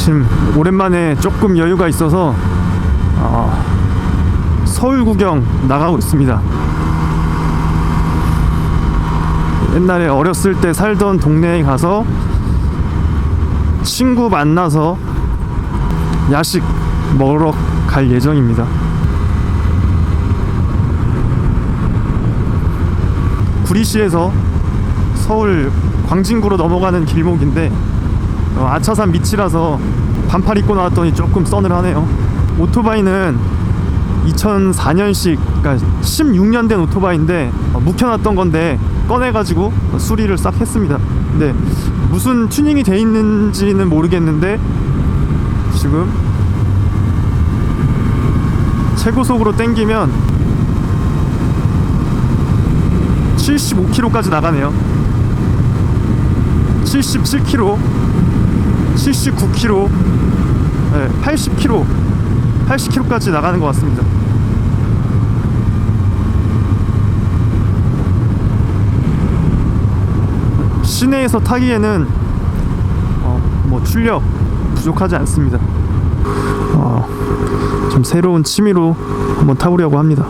지금 오랜만에 조금 여유가 있어서 어, 서울 구경 나가고 있습니다. 옛날에 어렸을 때 살던 동네에 가서 친구 만나서 야식 먹으러 갈 예정입니다. 구리시에서 서울 광진구로 넘어가는 길목인데 어, 아차산 밑이라서 반팔 입고 나왔더니 조금 서늘하네요. 오토바이는 2004년식, 그러니까 16년 된 오토바이인데 어, 묵혀놨던 건데 꺼내가지고 수리를 싹 했습니다. 근데 무슨 튜닝이 돼 있는지는 모르겠는데 지금 최고속으로 땡기면 75km까지 나가네요. 77km, 79km, 네, 80km, 80km까지 나가는 것 같습니다. 시내에서 타기에는 어, 뭐 출력 부족하지 않습니다. 어, 좀 새로운 취미로 한번 타보려고 합니다.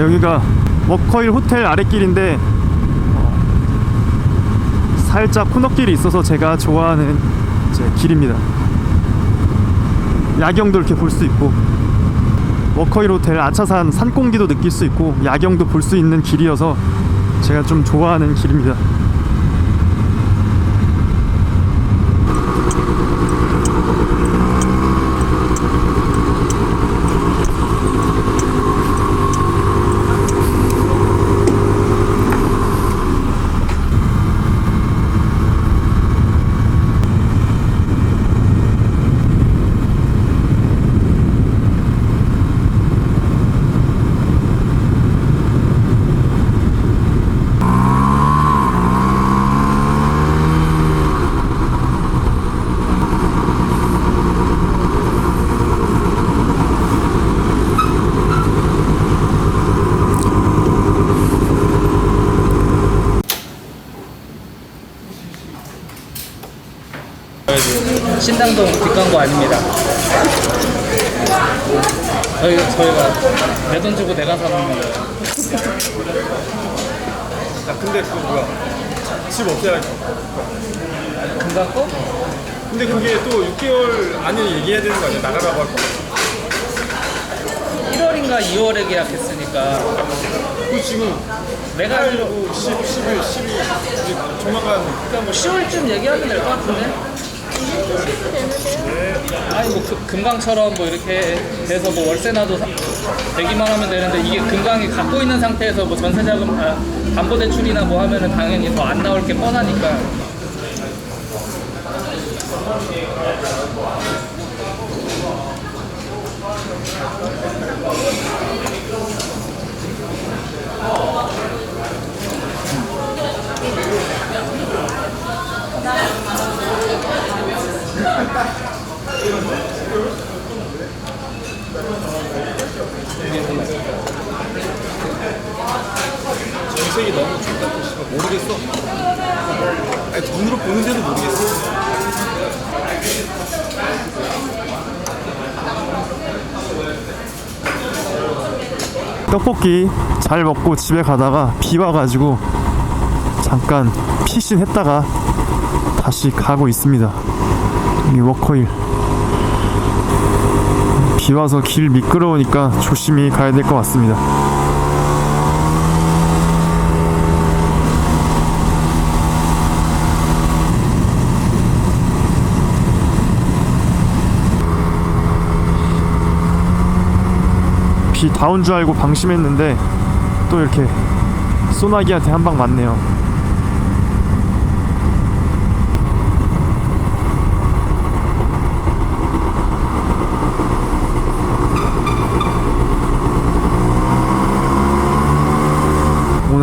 여기가 워커힐 호텔 아랫길인데 어, 살짝 코너길이 있어서 제가 좋아하는 이제 길입니다. 야경도 이렇게 볼 수 있고 워커힐 호텔 아차산 산공기도 느낄 수 있고 야경도 볼 수 있는 길이어서 제가 좀 좋아하는 길입니다. 신당동 뒷광고 아닙니다. 저희, 저희가 내 돈 주고 내가 사는 거예요. 야 근데 그 뭐야 집 어떻게 할까? 금광고? 근데 그게 또 6개월 안에 얘기해야 되는 거 아니야? 나가라고 할까? 1월인가 2월에 계약했으니까 그 지금 내가 하려고 10, 11, 12 이제 조만간 그러니까 뭐 10월쯤 얘기하면 될 것 같은데? 아니 뭐 그- 금강처럼 뭐 이렇게 돼서 뭐 월세나도 사- 되기만 하면 되는데 이게 금강이 갖고 있는 상태에서 뭐 전세자금 아, 담보대출이나 뭐 하면은 당연히 더 안 나올 게 뻔하니까 정색이 너무 좋다. 모르겠어. 아니 눈으로 보는데도 모르겠어. 떡볶이 잘 먹고 집에 가다가 비 와가지고 잠깐 피신 했다가 다시 가고 있습니다. 여기 워커힐. 비 와서 길 미끄러우니까 조심히 가야 될 것 같습니다. 비다온줄 알고 방심했는데 또 이렇게 소나기한테 한 방 맞네요.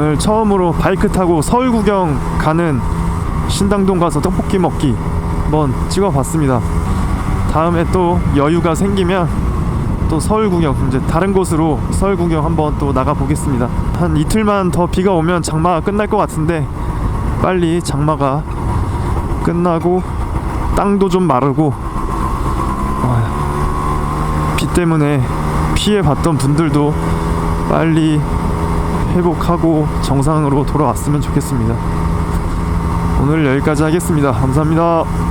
오늘 처음으로 바이크 타고 서울 구경 가는 신당동 가서 떡볶이 먹기 한번 찍어봤습니다. 다음에 또 여유가 생기면 또 서울 구경 이제 다른 곳으로 서울 구경 한번 또 나가 보겠습니다. 한 이틀만 더 비가 오면 장마가 끝날 것 같은데 빨리 장마가 끝나고 땅도 좀 마르고 아, 비 때문에 피해 봤던 분들도 빨리 회복하고 정상으로 돌아왔으면 좋겠습니다. 오늘 여기까지 하겠습니다. 감사합니다.